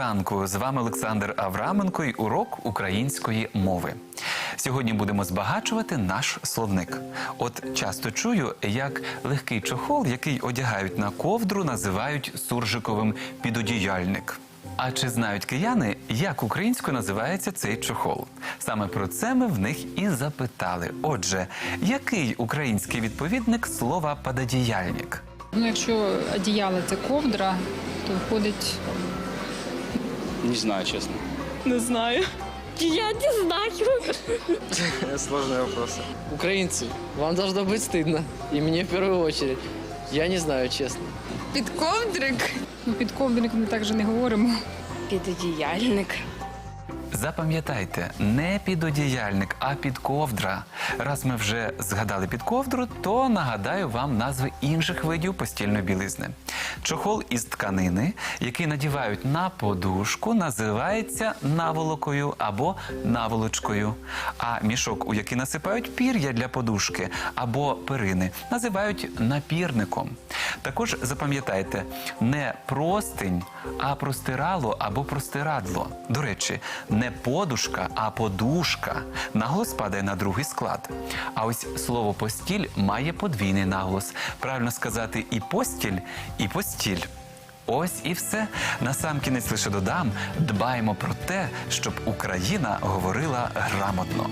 Ранку з вами Олександр Авраменко і урок української мови. Сьогодні будемо збагачувати наш словник. От часто чую, як легкий чохол, який одягають на ковдру, називають суржиковим підодіяльник. А чи знають кияни, як українською називається цей чохол? Саме про це ми в них і запитали. Отже, який український відповідник слова падодіяльник? Ну, якщо одіяло це ковдра, то виходить Не знаю, честно. Не знаю. Я не знаю. Сложный вопрос. Украинцы, вам должно быть стыдно. И мне в первую очередь. Я не знаю, честно. Підковдрик. ну, під ковдрик ми так же не говоримо. Підодіяльник. Запам'ятайте, не підодіяльник, а підковдра. Раз ми вже згадали підковдру, то нагадаю вам назви інших видів постільної білизни. Чохол із тканини, який надівають на подушку, називається наволокою або наволочкою. А мішок, у який насипають пір'я для подушки або перини, називають напірником. Також запам'ятайте, не простинь, а простирало або простирадло. До речі, не подушка, а подушка. Наголос падає на другий склад. А ось слово постіль має подвійний наголос. Правильно сказати і постіль, і постіль. Ось і все. Насамкінець лише додам: дбаємо про те, щоб Україна говорила грамотно.